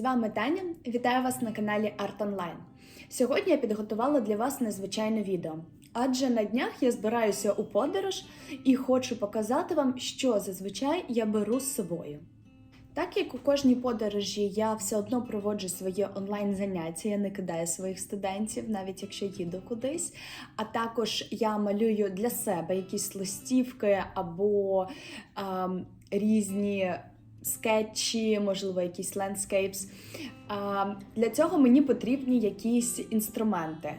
З вами Таня. Вітаю вас на каналі Art Online. Сьогодні я підготувала для вас незвичайне відео, адже на днях я збираюся у подорож і хочу показати вам, що зазвичай я беру з собою. Так як у кожній подорожі я все одно проводжу своє онлайн заняття, я не кидаю своїх студентів, навіть якщо їду кудись. А також я малюю для себе якісь листівки або ем, різні скетчі, можливо, якісь лендскейпс. Для цього мені потрібні якісь інструменти.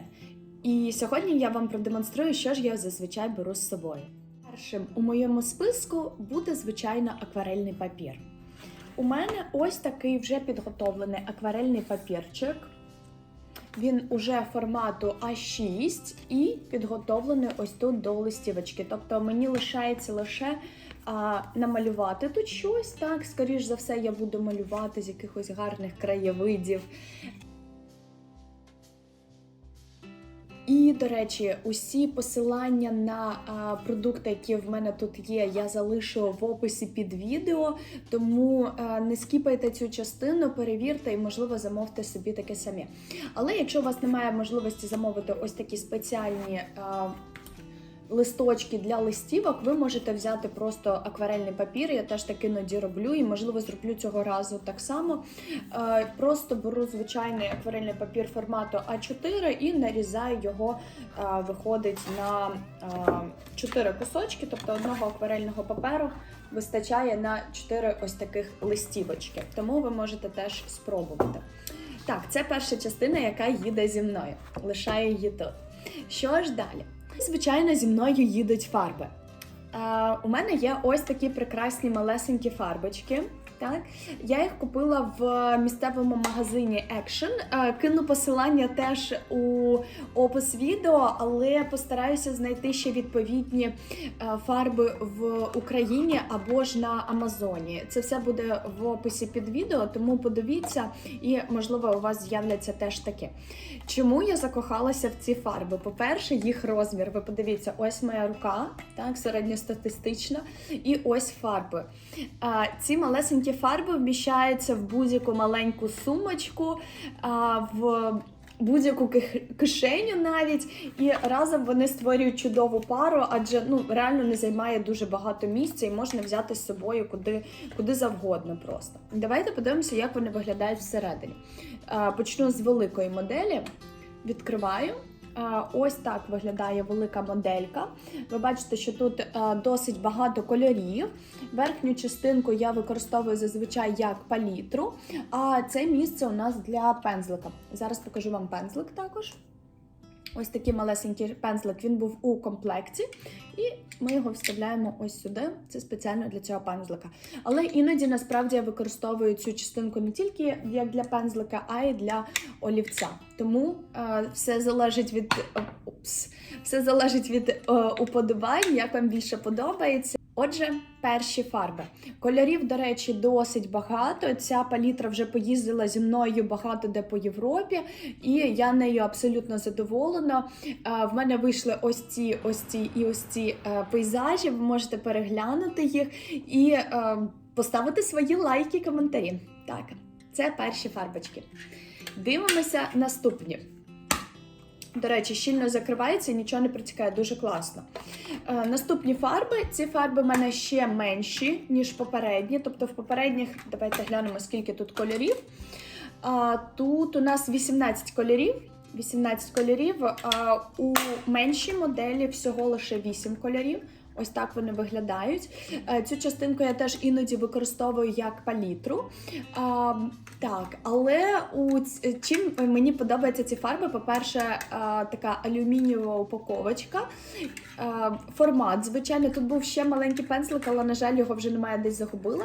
І сьогодні я вам продемонструю, що ж я зазвичай беру з собою. Першим у моєму списку буде звичайно акварельний папір. У мене ось такий вже підготовлений акварельний папірчик. Він уже формату А6 і підготовлений ось тут до листівочки. Тобто мені лишається лише а, намалювати тут щось. Так, скоріш за все, я буду малювати з якихось гарних краєвидів. І, до речі, усі посилання на а, продукти, які в мене тут є, я залишу в описі під відео. Тому а, не скіпайте цю частину, перевірте і, можливо, замовте собі таке самі. Але якщо у вас немає можливості замовити ось такі спеціальні а, листочки для листівок, ви можете взяти просто акварельний папір. Я теж так іноді роблю, і можливо зроблю цього разу так само. Е, Просто беру звичайний акварельний папір формату А4 і нарізаю його, е, виходить на е, 4 кусочки, тобто одного акварельного паперу вистачає на 4 ось таких листівочки. Тому ви можете теж спробувати. Так, це перша частина, яка їде зі мною. Лишаю її тут. Що ж далі? Звичайно, зі мною їдуть фарби. У мене є ось такі прекрасні малесенькі фарбочки. Так, я їх купила в місцевому магазині Action. Е, Кину посилання теж у опис відео, але постараюся знайти ще відповідні е, фарби в Україні або ж на Амазоні. Це все буде в описі під відео, тому подивіться, і можливо у вас з'являться теж такі. Чому я закохалася в ці фарби? По-перше, їх розмір. Ви подивіться, ось моя рука, так, середньостатистична, і ось фарби. Ці малесенькі фарби вміщаються в будь-яку маленьку сумочку, в будь-яку кишеню навіть, і разом вони створюють чудову пару, адже ну реально не займає дуже багато місця і можна взяти з собою куди, куди завгодно просто. Давайте подивимося, як вони виглядають всередині. Почну з великої моделі. Відкриваю. Ось так виглядає велика моделька. Ви бачите, що тут досить багато кольорів. Верхню частинку я використовую зазвичай як палітру, а це місце у нас для пензлика. Зараз покажу вам пензлик також. Ось такий малесенький пензлик, він був у комплекті, і ми його вставляємо ось сюди. Це спеціально для цього пензлика. Але іноді насправді я використовую цю частинку не тільки як для пензлика, а й для олівця. Тому е, все залежить від опс, все залежить від е, уподобань, як вам більше подобається. Отже, перші фарби. Кольорів, до речі, досить багато. Ця палітра вже поїздила зі мною багато де по Європі, і я нею абсолютно задоволена. Е, В мене вийшли ось ці, ось ці і ось ці е, пейзажі. Ви можете переглянути їх і е, поставити свої лайки, коментарі. Так, це перші фарбочки. Дивимося наступні. До речі, щільно закривається і нічого не протікає, дуже класно. Е, наступні фарби. Ці фарби в мене ще менші, ніж попередні. Тобто в попередніх, давайте глянемо, скільки тут кольорів. Е, тут у нас 18 кольорів. 18 кольорів. Е, у меншій моделі всього лише 8 кольорів. Ось так вони виглядають. Е, Цю частинку я теж іноді використовую як палітру. А, так, але у чим мені подобаються ці фарби? По-перше, а, така алюмінієва упаковочка. А, формат, звичайно, тут був ще маленький пензлик, але, на жаль, його вже немає десь загубила.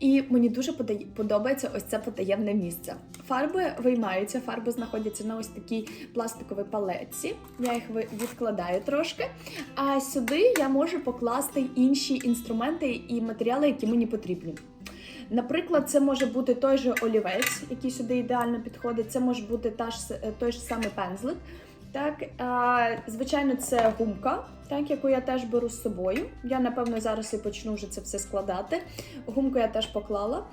І мені дуже подобається ось це потаємне місце. Фарби виймаються, фарби знаходяться на ось такій пластиковій палетці. Я їх відкладаю трошки. А сюди я можу покласти інші інструменти і матеріали, які мені потрібні. Наприклад, це може бути той же олівець, який сюди ідеально підходить. Це може бути та ж, той ж самий пензлик. Так, звичайно, це гумка, так, яку я теж беру з собою. Я, напевно, зараз і почну вже це все складати. Гумку я теж поклала.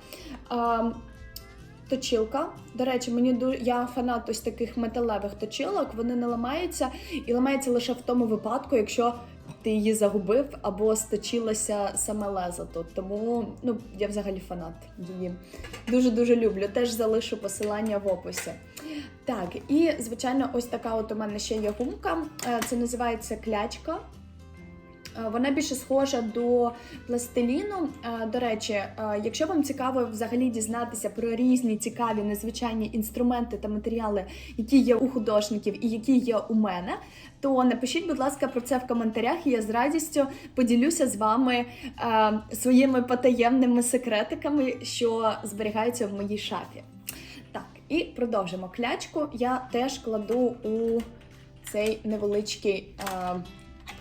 Точилка. До речі, мені я фанат ось таких металевих точилок. Вони не ламаються і ламаються лише в тому випадку, якщо ти її загубив або стачилася саме лезо тут. Тому ну я взагалі фанат її. Дуже дуже люблю. Теж залишу посилання в описі. Так, і звичайно, ось така от у мене ще є гумка. Е, Це називається клячка. Е, Вона більше схожа до пластиліну. Е, До речі, е, якщо вам цікаво взагалі дізнатися про різні цікаві незвичайні інструменти та матеріали, які є у художників і які є у мене, то напишіть, будь ласка, про це в коментарях, і я з радістю поділюся з вами своїми потаємними секретиками, що зберігаються в моїй шафі. Так, і продовжимо клячку. Я теж кладу у цей невеличкий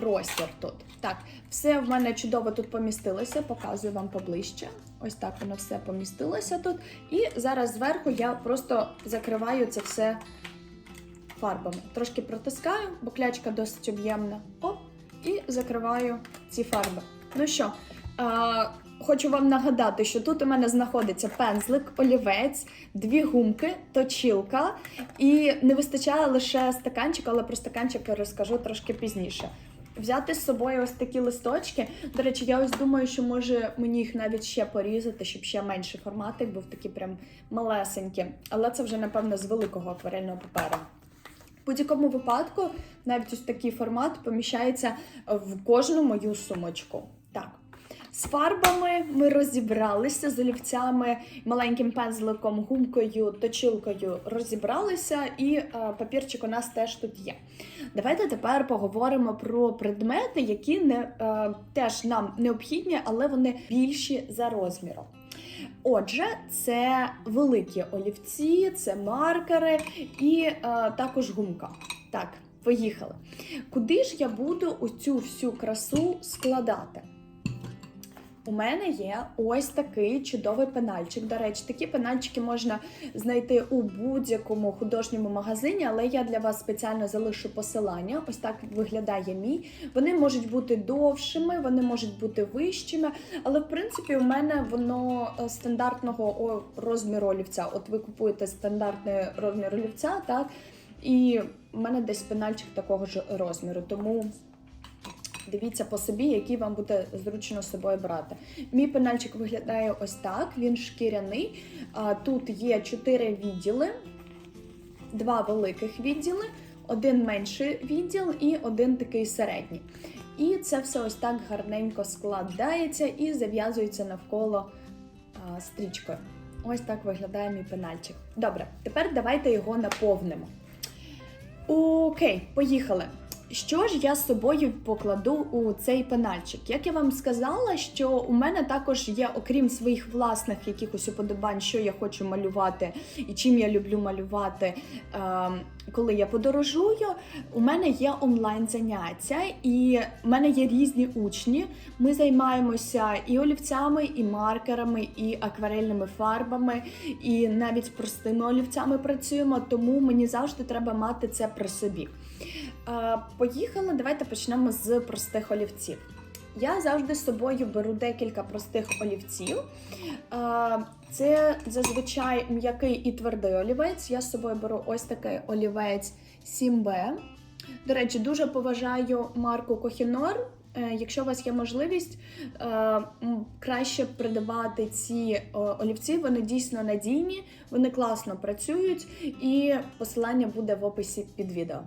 простір тут. Так, все в мене чудово тут помістилося, показую вам поближче. Ось так воно все помістилося тут. І зараз зверху я просто закриваю це все фарбами. Трошки протискаю, бо клячка досить об'ємна. Оп, і закриваю ці фарби. Ну що, а, хочу вам нагадати, що тут у мене знаходиться пензлик, олівець, дві гумки, точілка, і не вистачає лише стаканчик, але про стаканчик я розкажу трошки пізніше. Взяти з собою ось такі листочки. До речі, я ось думаю, що може мені їх навіть ще порізати, щоб ще менший форматик був такий прям малесенький. Але це вже, напевно, з великого акварельного паперу. В будь-якому випадку, навіть ось такий формат поміщається в кожну мою сумочку. З фарбами ми розібралися, з олівцями, маленьким пензликом, гумкою, точилкою розібралися, і е, папірчик у нас теж тут є. Давайте тепер поговоримо про предмети, які не, е, теж нам необхідні, але вони більші за розміром. Отже, це великі олівці, це маркери і е, також гумка. Так, поїхали. Куди ж я буду оцю всю красу складати? У мене є ось такий чудовий пенальчик. До речі, такі пенальчики можна знайти у будь-якому художньому магазині, але я для вас спеціально залишу посилання. Ось так виглядає мій. Вони можуть бути довшими, вони можуть бути вищими, але в принципі у мене воно е, стандартного розміру олівця. От ви купуєте стандартний розмір олівця, так? І в мене десь пенальчик такого ж розміру. Тому. Дивіться по собі, який вам буде зручно з собою брати. Мій пенальчик виглядає ось так: він шкіряний. Тут є чотири відділи, два великих відділи, один менший відділ і один такий середній. І це все ось так гарненько складається і зав'язується навколо стрічкою. Ось так виглядає мій пенальчик. Добре, тепер давайте його наповнимо. Окей, поїхали. Що ж я з собою покладу у цей пенальчик? Як я вам сказала, що у мене також є, окрім своїх власних якихось уподобань, що я хочу малювати і чим я люблю малювати, е, коли я подорожую, у мене є онлайн заняття, і в мене є різні учні. Ми займаємося і олівцями, і маркерами, і акварельними фарбами, і навіть простими олівцями працюємо, тому мені завжди треба мати це при собі. Е, Поїхали, давайте почнемо з простих олівців. Я завжди з собою беру декілька простих олівців. Е, Це зазвичай м'який і твердий олівець. Я з собою беру ось такий олівець 7B. До речі, дуже поважаю марку Kohinoor. Е, Якщо у вас є можливість, е, краще придбати ці олівці, вони дійсно надійні, вони класно працюють, і посилання буде в описі під відео.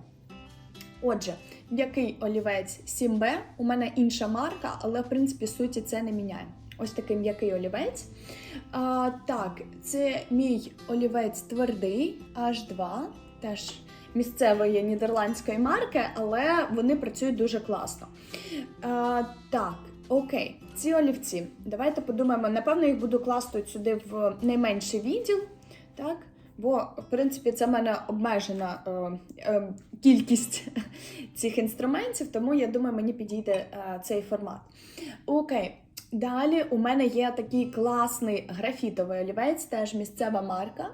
Отже, м'який олівець 7B, у мене інша марка, але в принципі суті це не міняє. Ось такий м'який олівець. А, так, це мій олівець твердий H2, теж місцевої нідерландської марки, але вони працюють дуже класно. А, так, окей, ці олівці. Давайте подумаємо, напевно, їх буду класти сюди в найменший відділ. Так, Бо, в принципі, це в мене обмежена е, е, кількість цих інструментів, тому я думаю, мені підійде е, цей формат. Окей. Далі у мене є такий класний графітовий олівець, теж місцева марка.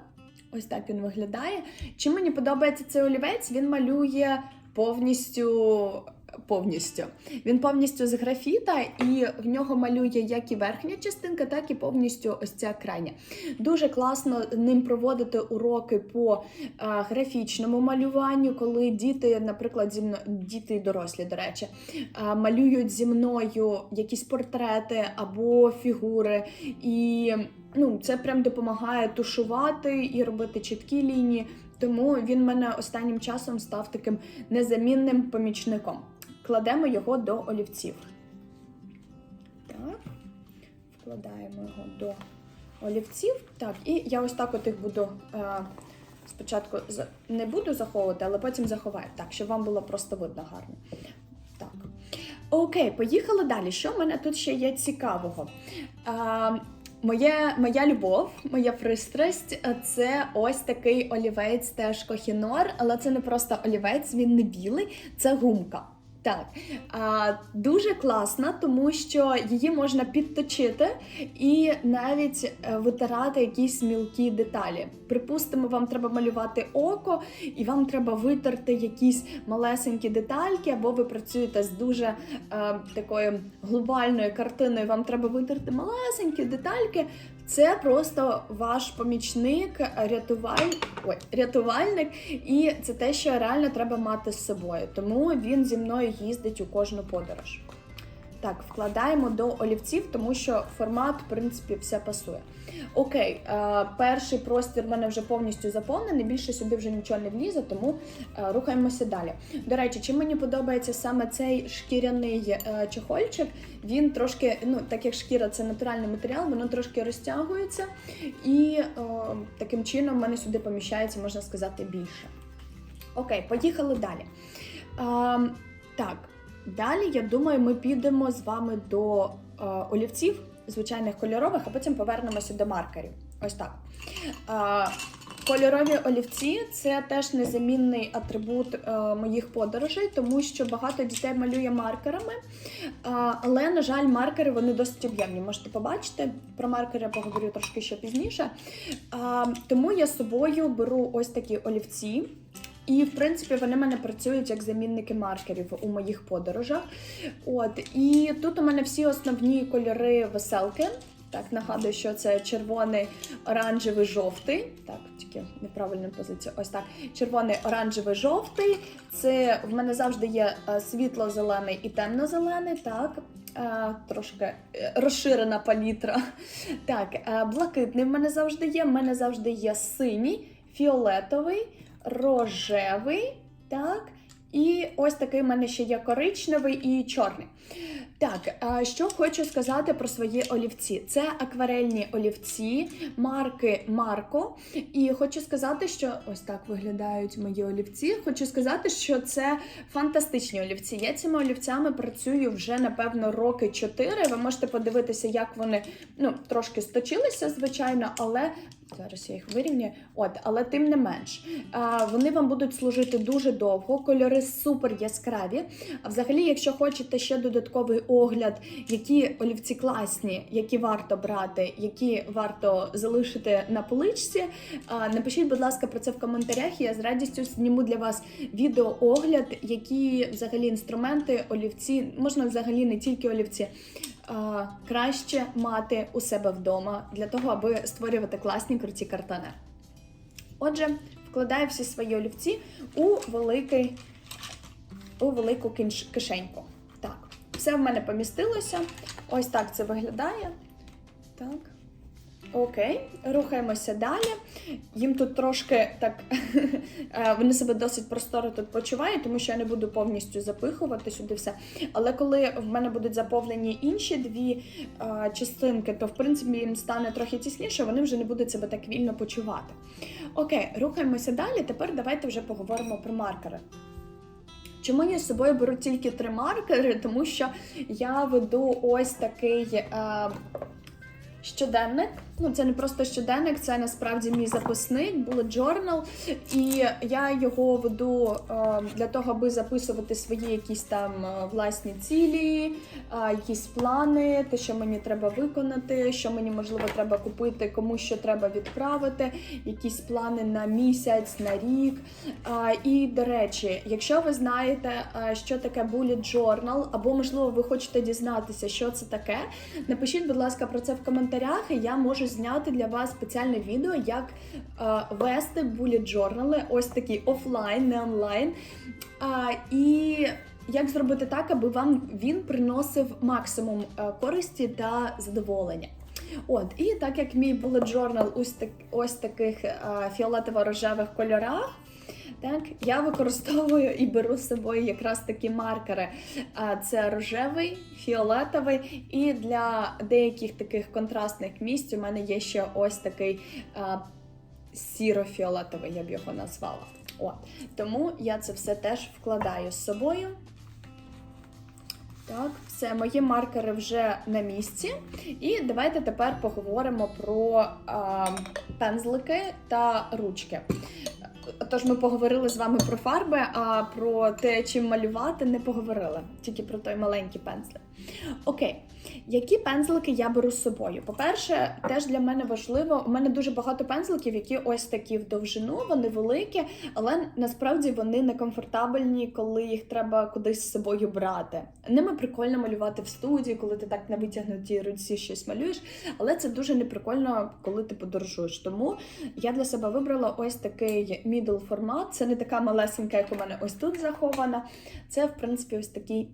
Ось так він виглядає. Чим мені подобається цей олівець? Він малює повністю повністю. Він повністю з графіта, і в нього малює як і верхня частинка, так і повністю ось ця крайня. Дуже класно ним проводити уроки по е, графічному малюванню, коли діти, наприклад, зі мною, діти і дорослі, до речі, е, малюють зі мною якісь портрети або фігури. І ну, це прям допомагає тушувати і робити чіткі лінії. Тому він мене останнім часом став таким незамінним помічником. Кладемо його до олівців. Так, вкладаємо його до олівців. Так, і я ось так от їх буду е, спочатку не буду заховувати, але потім заховаю. Так, щоб вам було просто видно гарно. Так. Окей, поїхали далі. Що в мене тут ще є цікавого? А, моє, моя любов, моя пристрасть е, це ось такий олівець теж Кохінор, але це не просто олівець, він не білий, це гумка. Так, а, дуже класна, тому що її можна підточити і навіть е, витирати якісь мілкі деталі. Припустимо, вам треба малювати око, і вам треба витерти якісь малесенькі детальки, або ви працюєте з дуже е, такою глобальною картиною, вам треба витерти малесенькі детальки. Це просто ваш помічник, рятуваль... Ой, рятувальник, і це те, що реально треба мати з собою. Тому він зі мною їздить у кожну подорож. Так, вкладаємо до олівців, тому що формат, в принципі, все пасує. Окей, е, перший простір в мене вже повністю заповнений, більше сюди вже нічого не влізе, тому е, рухаємося далі. До речі, чим мені подобається саме цей шкіряний е, чехольчик, він трошки, ну так як шкіра це натуральний матеріал, воно трошки розтягується, і е, таким чином в мене сюди поміщається, можна сказати, більше. Окей, поїхали далі. Е, так, далі я думаю, ми підемо з вами до е, олівців, звичайних кольорових, а потім повернемося до маркерів. Ось так. Е, Кольорові олівці це теж незамінний атрибут е, моїх подорожей, тому що багато дітей малює маркерами. Е, але, на жаль, маркери вони досить об'ємні. Можете побачити. Про маркери я поговорю трошки ще пізніше. Е, тому я з собою беру ось такі олівці. І, в принципі, вони в мене працюють як замінники маркерів у моїх подорожах. От, і тут у мене всі основні кольори веселки. Так, нагадую, що це червоний, оранжевий, жовтий. Так, тільки неправильна позиція. Ось так. Червоний, оранжевий, жовтий. Це в мене завжди є е, світло-зелений і темно-зелений. Так, е, трошки е, розширена палітра. Так, блакитний в мене завжди є. В мене завжди є синій, фіолетовий, рожевий. Так. І ось такий в мене ще є коричневий і чорний. Так, що хочу сказати про свої олівці. Це акварельні олівці марки Марко. І хочу сказати, що ось так виглядають мої олівці. Хочу сказати, що це фантастичні олівці. Я цими олівцями працюю вже напевно роки 4. Ви можете подивитися, як вони ну, трошки сточилися, звичайно, але зараз я їх вирівнюю. От, але тим не менш, вони вам будуть служити дуже довго. Кольори супер яскраві. А взагалі, якщо хочете ще додатковий огляд, які олівці класні, які варто брати, які варто залишити на поличці, напишіть, будь ласка, про це в коментарях. Я з радістю зніму для вас відеоогляд, які взагалі інструменти, олівці, можна взагалі не тільки олівці. А, Краще мати у себе вдома для того, аби створювати класні круті картони. Отже, вкладаю всі свої олівці у великий у велику кишеньку. Так, все в мене помістилося. Ось так це виглядає. Так. Окей, рухаємося далі. Їм тут трошки так е, вони себе досить просторо тут почувають, тому що я не буду повністю запихувати сюди все. Але коли в мене будуть заповнені інші дві е, частинки, то в принципі їм стане трохи тісніше, вони вже не будуть себе так вільно почувати. Окей, рухаємося далі. Тепер давайте вже поговоримо про маркери. Чому я з собою беру тільки три маркери? Тому що я веду ось такий е, щоденник. Ну, це не просто щоденник, це насправді мій записник, bullet journal. І я його веду е, для того, аби записувати свої якісь там е, власні цілі, е, якісь плани, те, що мені треба виконати, що мені можливо треба купити, кому що треба відправити, якісь плани на місяць, на рік. І до речі, якщо ви знаєте, що таке bullet journal, або можливо ви хочете дізнатися, що це таке, напишіть, будь ласка, про це в коментарях, і я можу зняти для вас спеціальне відео, як е, вести journal, ось такі офлайн, не онлайн. А, і як зробити так, аби вам він приносив максимум е, користі та задоволення. От, і так як мій bullet journal ось, так, ось таких е, фіолетово-рожевих кольорах. Так, я використовую і беру з собою якраз такі маркери. Це рожевий, фіолетовий, і для деяких таких контрастних місць у мене є ще ось такий сіро-фіолетовий, я б його назвала. От. Тому я це все теж вкладаю з собою. Так, все, мої маркери вже на місці. І давайте тепер поговоримо про а, пензлики та ручки. Тож ми поговорили з вами про фарби, а про те, чим малювати, не поговорили, тільки про той маленький пензлик. Окей, які пензлики я беру з собою? По-перше, теж для мене важливо, у мене дуже багато пензликів, які ось такі в довжину, вони великі, але насправді вони некомфортабельні, коли їх треба кудись з собою брати. Ними прикольно малювати в студії, коли ти так на витягнутій руці щось малюєш, але це дуже неприкольно, коли ти подорожуєш. Тому я для себе вибрала ось такий middle формат. Це не така малесенька, як у мене ось тут захована. Це, в принципі, ось такий.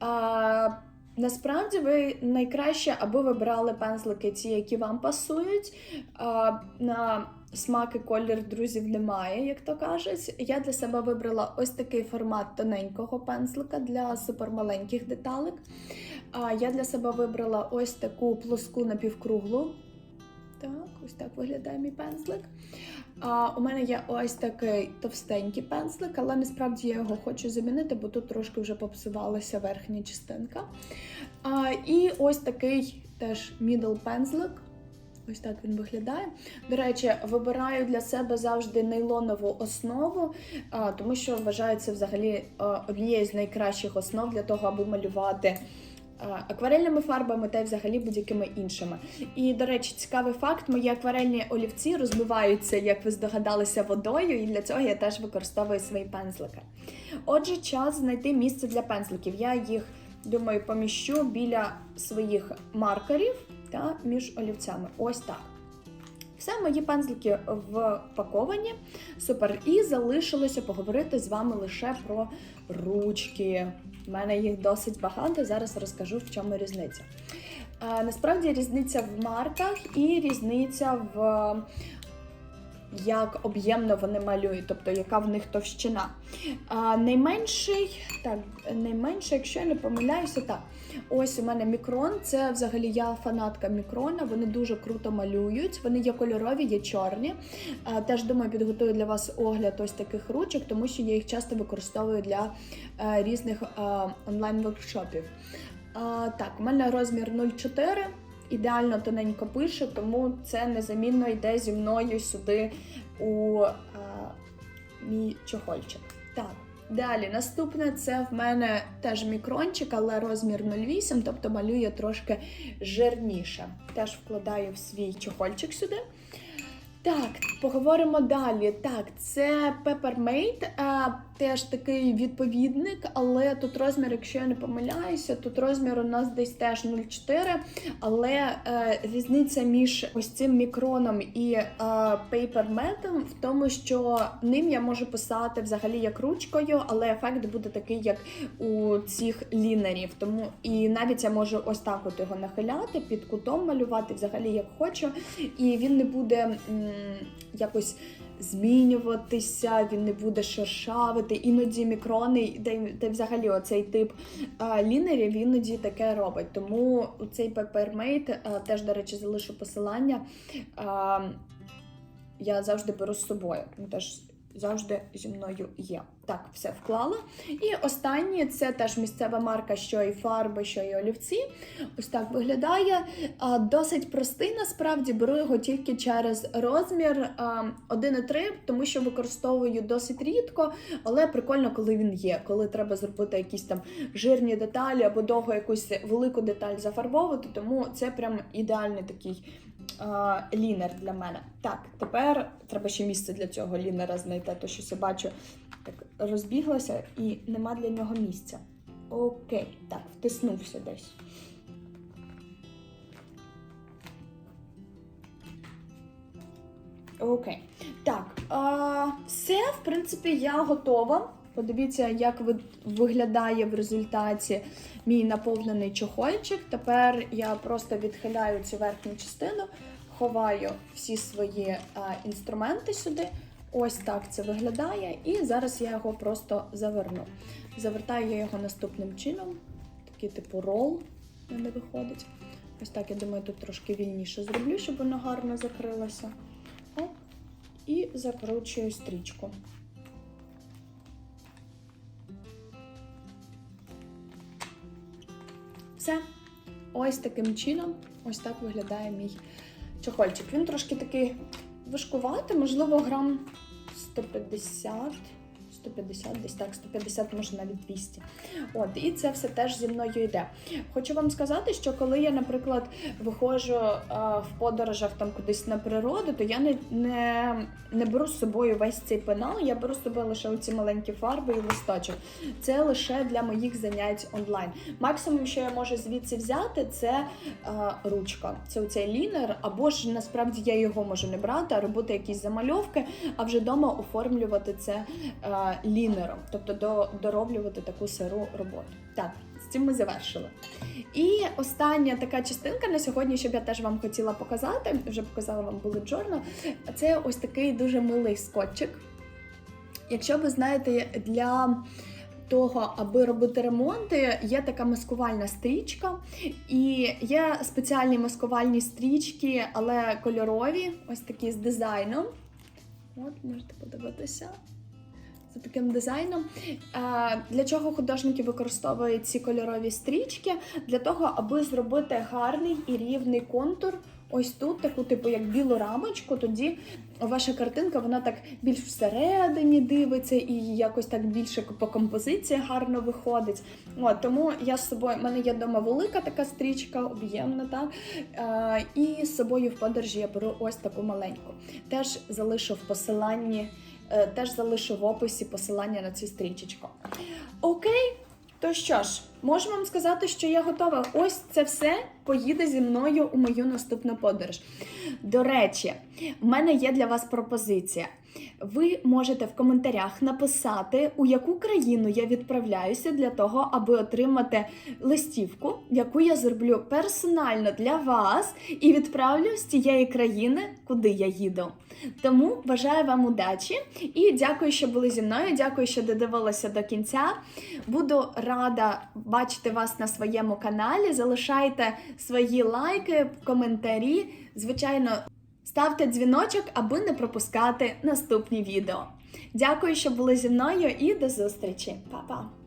А, Насправді ви найкраще, аби ви брали пензлики, ті, які вам пасують. А, на смак і колір друзів немає, як то кажуть. Я для себе вибрала ось такий формат тоненького пензлика для супермаленьких деталек. А я для себе вибрала ось таку плоску напівкруглу. Так, ось так виглядає мій пензлик. А у мене є ось такий товстенький пензлик, але насправді я його хочу замінити, бо тут трошки вже попсувалася верхня частинка. А, І ось такий теж middle пензлик. Ось так він виглядає. До речі, вибираю для себе завжди нейлонову основу, тому що вважаю це взагалі однією з найкращих основ для того, аби малювати акварельними фарбами та й взагалі будь-якими іншими. І, до речі, цікавий факт: мої акварельні олівці розбиваються, як ви здогадалися, водою, і для цього я теж використовую свої пензлики. Отже, час знайти місце для пензликів. Я їх, думаю, поміщу біля своїх маркерів та між олівцями. Ось так. Все, мої пензлики впаковані. Супер. І залишилося поговорити з вами лише про ручки. У мене їх досить багато. Зараз розкажу, в чому різниця. Насправді різниця в марках і різниця в як об'ємно вони малюють, тобто яка в них товщина. А, найменший, так, найменше, якщо я не помиляюся, так. Ось у мене мікрон. Це взагалі я фанатка мікрона. Вони дуже круто малюють. Вони є кольорові, є чорні. А, теж думаю, підготую для вас огляд ось таких ручок, тому що я їх часто використовую для а, різних онлайн-воркшопів. Так, у мене розмір 0,4 ідеально тоненько пише, тому це незамінно йде зі мною сюди у а, мій чохольчик. Так, далі наступне це в мене теж мікрончик, але розмір 0,8, тобто малює трошки жирніше. Теж вкладаю в свій чохольчик сюди. Так, поговоримо далі. Так, це Peppermate, а, теж такий відповідник, але тут розмір, якщо я не помиляюся, тут розмір у нас десь теж 0,4, але е, різниця між ось цим мікроном і е, Papermate в тому, що ним я можу писати взагалі як ручкою, але ефект буде такий, як у цих лінерів. Тому і навіть я можу ось так от його нахиляти, під кутом малювати взагалі як хочу, і він не буде м, якось змінюватися, він не буде шершавити. Іноді мікрони, де, де взагалі оцей тип а, лінерів іноді таке робить. Тому цей Peppermate, а, теж, до речі, залишу посилання. А, я завжди беру з собою. Він теж завжди зі мною є. Так, все вклала. І останнє це теж місцева марка, що і фарби, що і олівці. Ось так виглядає. Досить простий, насправді беру його тільки через розмір а, 1,3, тому що використовую досить рідко, але прикольно, коли він є. Коли треба зробити якісь там жирні деталі або довго якусь велику деталь зафарбовувати, тому це прям ідеальний такий лінер для мене. Так, тепер треба ще місце для цього лінера знайти, то щось я бачу так розбіглася і нема для нього місця. Окей, так, втиснувся десь. Окей. Так, а, все, в принципі, я готова. Подивіться, як виглядає в результаті мій наповнений чохольчик. Тепер я просто відхиляю цю верхню частину, ховаю всі свої а, інструменти сюди. Ось так це виглядає. І зараз я його просто заверну. Завертаю я його наступним чином. Такий типу рол мене виходить. Ось так, я думаю, тут трошки вільніше зроблю, щоб воно гарно закрилося. Оп. І закручую стрічку. Все. Ось таким чином, ось так виглядає мій чохольчик. Він трошки такий важкуватий, можливо, грам 150. 150, десь так, 150, може навіть 200. От, і це все теж зі мною йде. Хочу вам сказати, що коли я, наприклад, виходжу а, в подорожах там кудись на природу, то я не, не, не беру з собою весь цей пенал, я беру з собою лише оці маленькі фарби і листочок. Це лише для моїх занять онлайн. Максимум, що я можу звідси взяти, це а, ручка. Це оцей лінер, або ж насправді я його можу не брати, а робити якісь замальовки, а вже вдома оформлювати це а, лінером, тобто до, дороблювати таку сиру роботу. Так, з цим ми завершили. І остання така частинка на сьогодні, щоб я теж вам хотіла показати, вже показала вам bullet journal, це ось такий дуже милий скотчик. Якщо ви знаєте, для того, аби робити ремонти, є така маскувальна стрічка, і є спеціальні маскувальні стрічки, але кольорові, ось такі з дизайном. От, можете подивитися. За таким дизайном. Е, Для чого художники використовують ці кольорові стрічки? Для того, аби зробити гарний і рівний контур. Ось тут, таку, типу, як білу рамочку, тоді ваша картинка вона так більш всередині дивиться і якось так більше по композиції гарно виходить. От, тому я з собою, в мене є вдома велика така стрічка, об'ємна, так? Е, і з собою в подорожі я беру ось таку маленьку. Теж залишу в посиланні, теж залишу в описі посилання на цю стрічечку. Окей. То що ж, можу вам сказати, що я готова. Ось це все поїде зі мною у мою наступну подорож. До речі, в мене є для вас пропозиція. Ви можете в коментарях написати, у яку країну я відправляюся для того, аби отримати листівку, яку я зроблю персонально для вас, і відправлю з тієї країни, куди я їду. Тому бажаю вам удачі і дякую, що були зі мною. Дякую, що додивилися до кінця. Буду рада бачити вас на своєму каналі. Залишайте свої лайки, коментарі. Звичайно, ставте дзвіночок, аби не пропускати наступні відео. Дякую, що були зі мною, і до зустрічі. Па-па!